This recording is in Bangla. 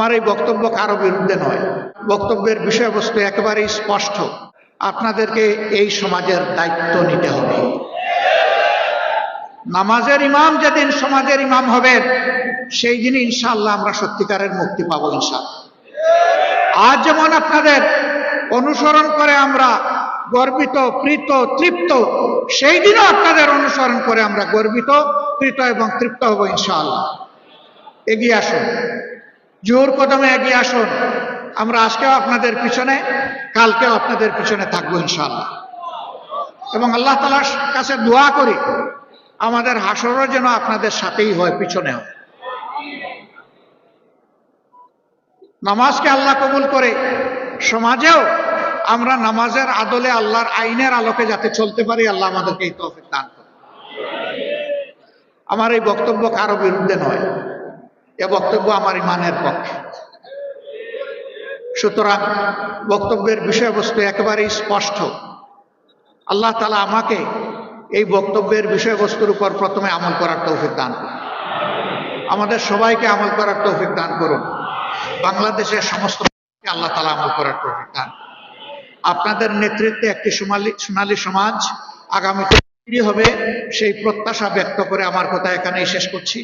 আমার এই বক্তব্য কারও বিরুদ্ধে নয়। বক্তব্যের বিষয়বস্তু একেবারেই স্পষ্ট। আপনাদেরকে এই সমাজের দায়িত্ব নিতে হবে। নামাজের ইমাম যেদিন সমাজের ইমাম হবেন, সেই দিন ইনশাআল্লাহ আমরা সত্যিকারের মুক্তি পাবো ইনশাআল্লাহ। আজ যেমন আপনাদের অনুসরণ করে আমরা গর্বিত, প্রীত, তৃপ্ত, সেই দিনও আপনাদের অনুসরণ করে আমরা গর্বিত, প্রীত এবং তৃপ্ত হব ইনশাআল্লাহ। এগিয়ে আসুন। জোর কদমে এগিয়ে আসুন। আমরা আজকেও আপনাদের পিছনে, কালকেও আপনাদের পিছনে থাকব ইনশাআল্লাহ। এবং আল্লাহ তালার কাছে দোয়া করি, আমাদের হাসরও যেন আপনাদের সাথেই হয় পিছনে হয় নামাজকে আল্লাহ কবুল করে, সমাজেও আমরা নামাজের আদলে আল্লাহর আইনের আলোকে যাতে চলতে পারি, আল্লাহ আমাদেরকে এই তৌফিক দান করে আমার এই বক্তব্য কারও বিরুদ্ধে নয়। এ বক্তব্য আমার ইমানের পক্ষে। সুতরাং বক্তব্যের বিষয়বস্তু একেবারেই স্পষ্ট। আল্লাহ তালা আমাকে এই বক্তব্যের বিষয়বস্তুর উপর প্রথমে আমল করার তৌফিক দান করুন। আমাদের সবাইকে আমল করার তৌফিক দান করুন। বাংলাদেশের সমস্ত আল্লাহ তালা আমল করার তৌফিক দান আপনাদের নেতৃত্বে একটি সোনালী সোনালী সমাজ আগামীতে হবে সেই প্রত্যাশা ব্যক্ত করে আমার কথা এখানেই শেষ করছি।